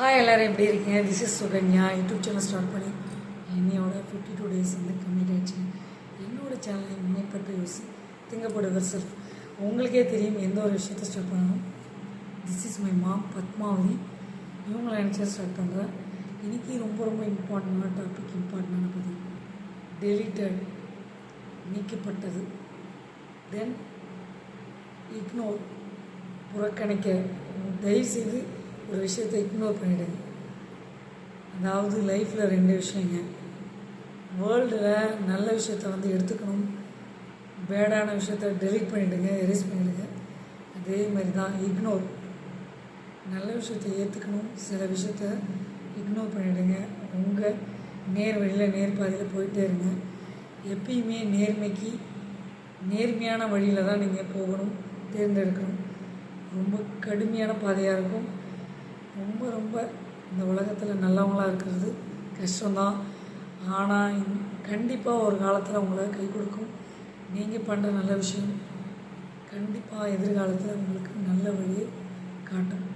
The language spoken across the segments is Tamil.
ஹாய் எல்லோரும் எப்படி இருக்கீங்க? This is Sukanya YouTube channel start பண்ணி என்னையோட ஃபிஃப்டி டூ டேஸ் வந்து கம்ப்ளீட் ஆயிடுச்சு. என்னோட சேனலை முன்னேற்பட்டு யோசி திங்கப்படுவர் செல்ஃப் உங்களுக்கே தெரியும் எந்த ஒரு விஷயத்தை ஸ்டார்ட் பண்ணணும். This is my mom Padmavathi. இவங்களை நினச்சா ஸ்டார்ட் பண்ணுறேன் இன்றைக்கி ரொம்ப ரொம்ப இம்பார்ட்டண்டான டாபிக் இம்பார்ட்டண்டான பதில். டெலிட்டட் நீக்கப்பட்டது. தென் இக்னோர் புறக்கணிக்க. தயவுசெய்து ஒரு விஷயத்தை இக்னோர் பண்ணிடுங்க. அதாவது லைஃப்பில் ரெண்டு விஷயங்க. வேர்ல்டில் நல்ல விஷயத்த வந்து எடுத்துக்கணும். பேடான விஷயத்த டெலீட் பண்ணிவிடுங்க எரேஸ் பண்ணிவிடுங்க அதே மாதிரி தான் இக்னோர் நல்ல விஷயத்தை ஏற்றுக்கணும் சில விஷயத்த இக்னோர் பண்ணிவிடுங்க உங்கள் நேர் வழியில் நேர் பாதையில் போயிட்டே இருங்க. எப்பயுமே நேர்மைக்கு நேர்மையான வழியில் தான் நீங்கள் போகணும் தேர்ந்தெடுக்கணும். ரொம்ப கடுமையான பாதையாக இருக்கும். ரொம்ப ரொம்ப இந்த உலகத்தில் நல்லவங்களாக இருக்கிறது கஷ்டம்தான் ஆனால் கண்டிப்பாக ஒரு காலத்தில் உங்களை கை கொடுக்கும். நீங்கள் பண்ணுற நல்ல விஷயம் கண்டிப்பாக எதிர்காலத்தில் உங்களுக்கு நல்ல வழியை காட்டும்.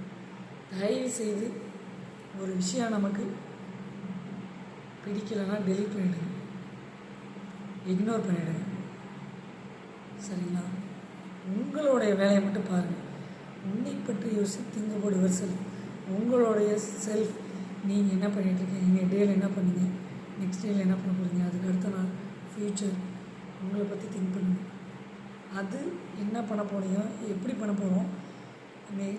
தயவு செய்து ஒரு விஷயம் நமக்கு பிடிக்கலைன்னா டெலிட் பண்ணிவிடுங்க இக்னோர் பண்ணிவிடுங்க சரிங்களா? உங்களுடைய வேலையை மட்டும் பாருங்கள் உன்னை பற்றி யோசி திங்க் அபவுட் செல்ஃப் உங்களுடைய செல்ஃப் நீங்கள் என்ன பண்ணிகிட்ருக்கீங்க நீங்கள் டேயில் என்ன பண்ணீங்க? நெக்ஸ்ட் டேயில் என்ன பண்ண போகிறீங்க அதுக்கு அடுத்த நாள் ஃப்யூச்சர் உங்களை பற்றி திங்க் பண்ணுங்க. அது என்ன பண்ண போகிறீங்க எப்படி பண்ண போகிறோம்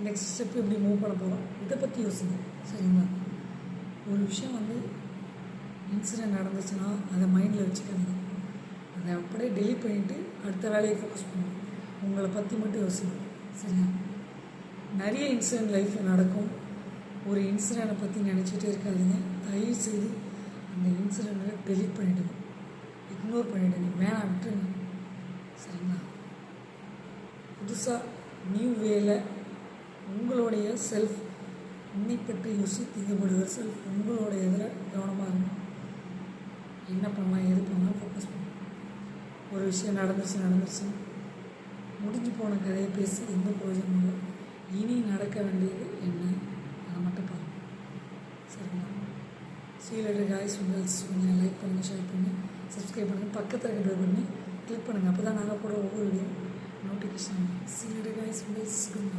நெக்ஸ்ட் ஸ்டெப் எப்படி மூவ் பண்ண போகிறோம் இதை பற்றி யோசிங்க. சரிங்களா? ஒரு விஷயம் வந்து இன்சிடென்ட் நடந்துச்சுன்னா அதை மைண்டில் வச்சுக்காதீங்க. அதை அப்படியே டெலிட் பண்ணிவிட்டு அடுத்த வேலையை ஃபோக்கஸ் பண்ணுங்க. உங்களை பற்றி மட்டும் யோசிங்க. சரியா? நிறைய இன்சிடென்ட் லைஃப்பில் நடக்கும். ஒரு இன்சிடெண்ட்டை பற்றி நினச்சிட்டே இருக்காதிங்க. தயவு செய்து அந்த இன்சிடெண்ட்டை டெலிட் பண்ணிவிடுங்க இக்னோர் பண்ணிவிடுங்க வேணாம் விட்டுருங்க. சரிங்களா? புதுசாக நியூ வேல உங்களுடைய செல்ஃப் உன்னை பற்றி யோசி செல்ஃப் உங்களுடைய இதில் கவனமாக இருக்கும் என்ன பண்ணலாம் எது பண்ணலாம் ஃபோக்கஸ் பண்ணலாம் ஒரு விஷயம் நடந்துச்சு நடந்துச்சு முடிஞ்சு போன கதையை பேசி எந்த பிரயோஜனமும் இல்லை. இனி நடக்க வேண்டியது என்ன? சரிங்களா சீலர் காய்ஸ் உங்கள்ஸ் கொஞ்சம் லைக் பண்ணுங்கள் ஷேர் பண்ணி சப்ஸ்கிரைப் பண்ணுங்கள் பக்கத்தில் இருக்க பேர் பண்ணி கிளிக் பண்ணுங்கள் அப்போ தான் நாங்கள் போடுற ஒவ்வொரு வீடியோ நோட்டிஃபிகேஷன் சீலர் காய்ஸ் உங்கள்ஸ் குட்